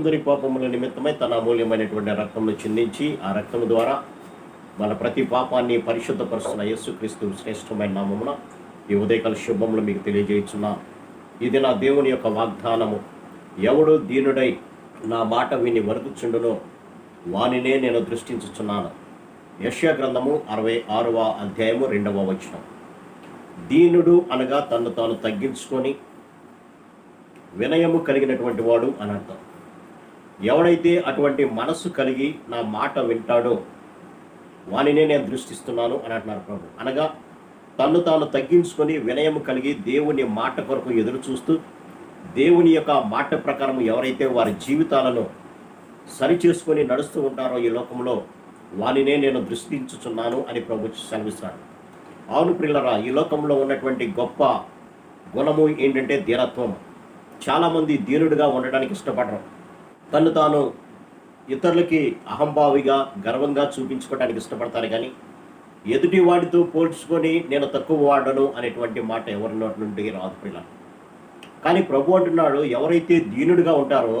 అందరి పాపముల నిమిత్తమై తన అమూల్యమైనటువంటి రక్తంను చిందించి ఆ రక్తం ద్వారా మన ప్రతి పాపాన్ని పరిశుద్ధపరుస్తున్న యేసుక్రీస్తు శ్రేష్టమైన నామమున ఈ ఉదయకాల శుభములు మీకు తెలియజేయుచున్నా. ఇది నా దేవుని యొక్క వాగ్దానము ఎవడు దీనుడై నా మాట విని వరుగుచుండునో వానినే నేను దృష్టించుచున్నాను. యశ్యా గ్రంథము అరవై ఆరవ అధ్యాయము రెండవ వచనం. దీనుడు అనగా తను తాను తగ్గించుకొని వినయము కలిగినటువంటి వాడు అని అర్థం. ఎవడైతే అటువంటి మనస్సు కలిగి నా మాట వింటాడో వానినే నేను దృష్టిస్తున్నాను అని అంటున్నారు ప్రభు. అనగా తను తాను తగ్గించుకొని వినయం కలిగి దేవుని మాట కొరకు ఎదురు చూస్తూ దేవుని యొక్క మాట ప్రకారం ఎవరైతే వారి జీవితాలను సరిచేసుకొని నడుస్తూ ఉంటారో ఈ లోకంలో వానినే నేను దృష్టించుచున్నాను అని ప్రభు సెలవిస్తాడు అవును ప్రిల్లరా ఈ లోకంలో ఉన్నటువంటి గొప్ప గుణము ఏంటంటే ధీరత్వం. చాలామంది దీనుడిగా ఉండడానికి ఇష్టపడరు. తను తాను ఇతరులకి అహంభావిగా గర్వంగా చూపించుకోవడానికి ఇష్టపడతారు కానీ ఎదుటి వాడితో పోల్చుకొని నేను తక్కువ వాడను అనేటువంటి మాట ఎవరి నోటి నుండి రాదు పిల్లలు. కానీ ప్రభు అంటున్నాడు ఎవరైతే దీనుడిగా ఉంటారో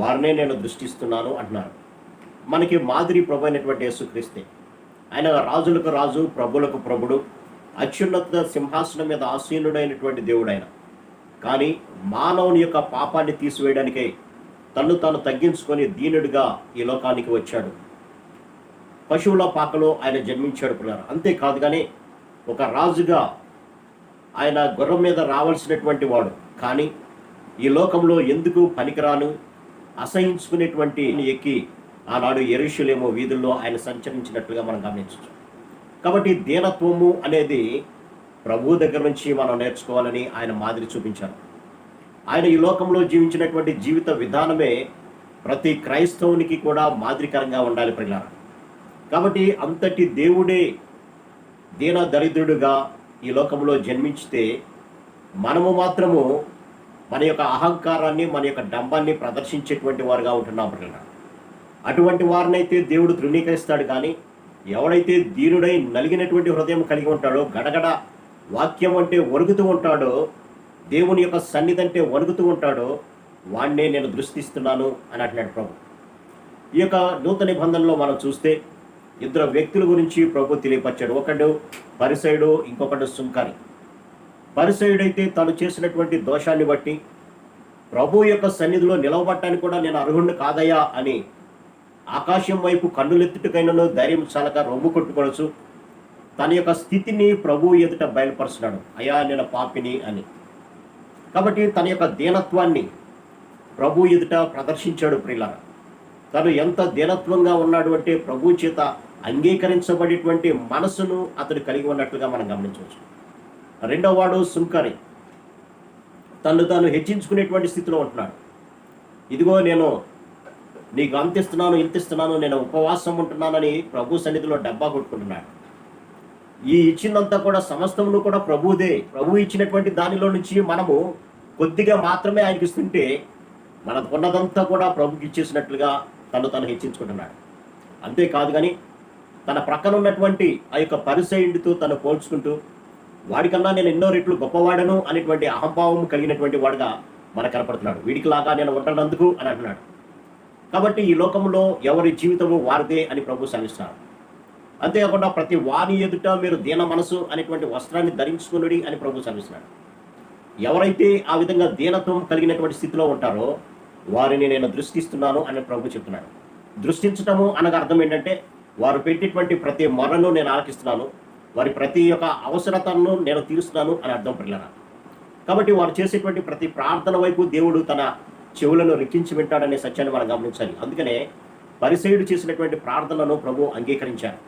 వారినే నేను దృష్టిస్తున్నాను అంటున్నారు. మనకి మాదిరి ప్రభు అయినటువంటి యేసుక్రీస్తే ఆయన రాజులకు రాజు ప్రభులకు ప్రభుడు అత్యున్నత సింహాసనం మీద ఆసీనుడైనటువంటి దేవుడు ఆయన. కానీ మానవుని యొక్క పాపాన్ని తీసివేయడానికే తన్ను తాను తగ్గించుకొని దీనుడిగా ఈ లోకానికి వచ్చాడు. పశువుల పాకలో ఆయన జన్మించాడు పిల్లలు అంతేకాదు కానీ ఒక రాజుగా ఆయన గుర్రం మీద రావాల్సినటువంటి వాడు. కానీ ఈ లోకంలో ఎందుకు పనికిరాను? అసహించుకునేటువంటి ఎక్కి ఆనాడు ఎరుషులేమో వీధుల్లో ఆయన సంచరించినట్లుగా మనం గమనించవచ్చు. కాబట్టి దీనత్వము అనేది ప్రభు దగ్గర నుంచి మనం నేర్చుకోవాలని ఆయన మాదిరి చూపించారు. ఆయన ఈ లోకంలో జీవించినటువంటి జీవిత విధానమే ప్రతి క్రైస్తవునికి కూడా మాదిరికరంగా ఉండాలి ప్రియులారా. కాబట్టి అంతటి దేవుడే దీన దరిద్రుడుగా ఈ లోకంలో జన్మించితే మనము మాత్రము మన యొక్క అహంకారాన్ని మన యొక్క డంబాన్ని ప్రదర్శించేటువంటి వారుగా ఉంటున్నాం ప్రియులారా. అటువంటి వారినైతే దేవుడు తృణీకరిస్తాడు కానీ ఎవడైతే దీనుడై నలిగినటువంటి హృదయం కలిగి ఉంటాడో గడగడ వాక్యం అంటే ఒరుగుతూ ఉంటాడో దేవుని యొక్క సన్నిధి అంటే వణుకుతూ ఉంటాడో వాణ్ణే నేను దృష్టిస్తున్నాను అని అంటున్నాడు ప్రభు. ఈ యొక్క నూతన నిబంధనలో మనం చూస్తే ఇద్దరు వ్యక్తుల గురించి ప్రభు తెలియపరిచాడు. ఒకడు పరిసయుడు ఇంకొకడు సుంకారి. పరిసయుడైతే తను చేసినటువంటి దోషాన్ని బట్టి ప్రభు యొక్క సన్నిధిలో నిలవబట్టడానికి కూడా నేను అర్హుణ్ణి కాదయ్యా అని ఆకాశం వైపు కన్నులెత్తుటకైనను ధైర్యం చాలక రొమ్ము కొట్టుకోవచ్చు తన యొక్క స్థితిని ప్రభు ఎదుట బయలుపరుస్తున్నాడు. అయా నేను పాపిని అని. కాబట్టి తన యొక్క దీనత్వాన్ని ప్రభు ఎదుట ప్రదర్శించాడు ప్రియుల తను ఎంత దీనత్వంగా ఉన్నాడు అంటే ప్రభు చేత అంగీకరించబడేటువంటి మనసును అతడు కలిగి ఉన్నట్లుగా మనం గమనించవచ్చు. రెండవ వాడు సుంకరి. తను తాను హెచ్చించుకునేటువంటి స్థితిలో ఉంటున్నాడు. ఇదిగో నేను నీకు అంతిస్తున్నాను ఇంతిస్తున్నాను నేను ఉపవాసం ఉంటున్నానని ప్రభు సన్నిధిలో డబ్బా కొట్టుకుంటున్నాడు. ఈ ఇచ్చిందంతా కూడా సమస్తమును కూడా ప్రభుదే. ప్రభు ఇచ్చినటువంటి దానిలో నుంచి మనము కొద్దిగా మాత్రమే ఆయనకి ఇస్తుంటే మనకున్నదంతా కూడా ప్రభుకి ఇచ్చేసినట్లుగా తను తను హెచ్చించుకుంటున్నాడు. అంతేకాదు కానీ తన ప్రక్కన ఉన్నటువంటి ఆ యొక్క పరిసయుడితో తను పోల్చుకుంటూ వాడికన్నా నేను ఎన్నో రెట్లు గొప్పవాడను అనేటువంటి అహంభావం కలిగినటువంటి వాడుగా మన కనపడుతున్నాడు. వీడికి లాగా నేను ఉండనందుకు అని అంటున్నాడు. కాబట్టి ఈ లోకంలో ఎవరి జీవితము వారిదే అని ప్రభు సమిస్తున్నారు అంతేకాకుండా ప్రతి వారి ఎదుట మీరు దీన మనసు అనేటువంటి వస్త్రాన్ని ధరించుకునుడి అని ప్రభు సమిస్తున్నాడు ఎవరైతే ఆ విధంగా దీనత్వం కలిగినటువంటి స్థితిలో ఉంటారో వారిని నేను దృష్టిస్తున్నాను అని ప్రభు చెప్తున్నాడు. దృష్టించటము అనగా అర్థం ఏంటంటే వారు పెట్టేటువంటి ప్రతి మొరను నేను ఆలకిస్తున్నాను వారి ప్రతి యొక్క అవసరతను నేను తీరుస్తున్నాను అని అర్థం పిల్లరా కాబట్టి వారు చేసేటువంటి ప్రతి ప్రార్థన వైపు దేవుడు తన చెవులను రిక్కించి వింటాడనే సత్యాన్ని మనం గమనించాలి. అందుకనే పరిసయుడు చేసినటువంటి ప్రార్థనను ప్రభు అంగీకరించారు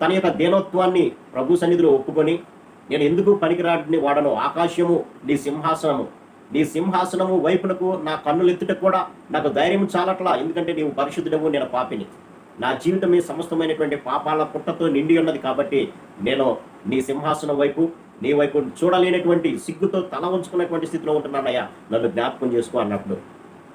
తన యొక్క దేనత్వాన్ని ప్రభు సన్నిధిలో ఒప్పుకొని నేను ఎందుకు పనికిరాడిని వాడను? ఆకాశము నీ సింహాసనము. నీ సింహాసనము వైపునకు నా కన్నులు ఎత్తుట కూడా నాకు ధైర్యం చాలట్లా? ఎందుకంటే నీవు పరిశుద్ధుడవు నేను పాపిని. నా జీవితమే సమస్తమైనటువంటి పాపాల పుట్టతో నిండి ఉన్నది కాబట్టి నేను నీ సింహాసనం వైపు నీ వైపు చూడలేనటువంటి సిగ్గుతో తల ఉంచుకున్నటువంటి స్థితిలో ఉంటున్నానయ్యా. నన్ను జ్ఞాపకం చేసుకో అన్నప్పుడు.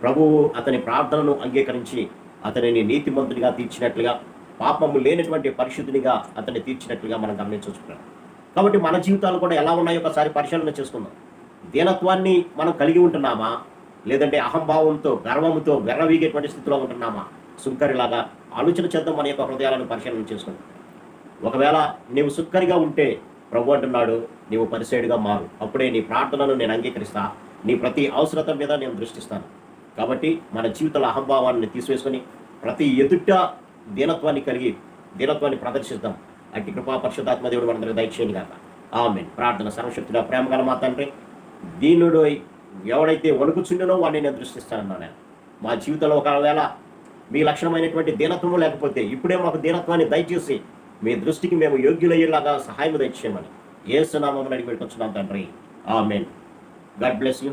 ప్రభువు అతని ప్రార్థనను అంగీకరించి అతనిని నీతిమంతుడిగా తీర్చినట్లుగా పాపము లేనటువంటి పరిశుద్ధినిగా అతన్ని తీర్చినట్లుగా మనం గమనించవచ్చు. కాబట్టి మన జీవితాలు కూడా ఎలా ఉన్నాయో ఒకసారి పరిశీలన చేసుకుందాం. దీనత్వాన్ని మనం కలిగి ఉంటున్నామా? లేదంటే అహంభావంతో గర్వంతో వెర్రవీగేటువంటి స్థితిలో ఉంటున్నామా? సుంకరిలాగా ఆలోచన చేద్దాం మన యొక్క హృదయాలను పరిశీలన చేసుకుందాం. ఒకవేళ నీవు సుక్కరిగా ఉంటే ప్రభు అంటున్నాడు నీవు పరిసేడుగా మారు. అప్పుడే నీ ప్రార్థనను నేను అంగీకరిస్తా. నీ ప్రతి అవసరత మీద నేను దృష్టిస్తాను. కాబట్టి మన జీవితంలో అహంభావాన్ని తీసివేసుకొని ప్రతి ఎదుట దీనత్వాన్ని కలిగి దీనత్వాన్ని ప్రదర్శిద్దాం. అట్టి కృపా పరిశుద్ధాత్మ దేవుడు మనందరికి దయచేయండి కాక ఆమె ప్రార్థన సర్వశక్తిగా ప్రేమ గల మా తండ్రి దీనుడు ఎవడైతే వణుకుచుండెనో వాడిని నేను దృష్టిస్తానన్నా నేను. మా జీవితంలో ఒకవేళ మీ లక్షణమైనటువంటి దీనత్వము లేకపోతే ఇప్పుడే మాకు దీనత్వాన్ని దయచేసి మీ దృష్టికి మేము యోగ్యులయ్యేలాగా సహాయం దయచేయమని. ఏ అడిగి పెట్టుకొచ్చున్నాం తండ్రి. ఆమెన్. God bless you.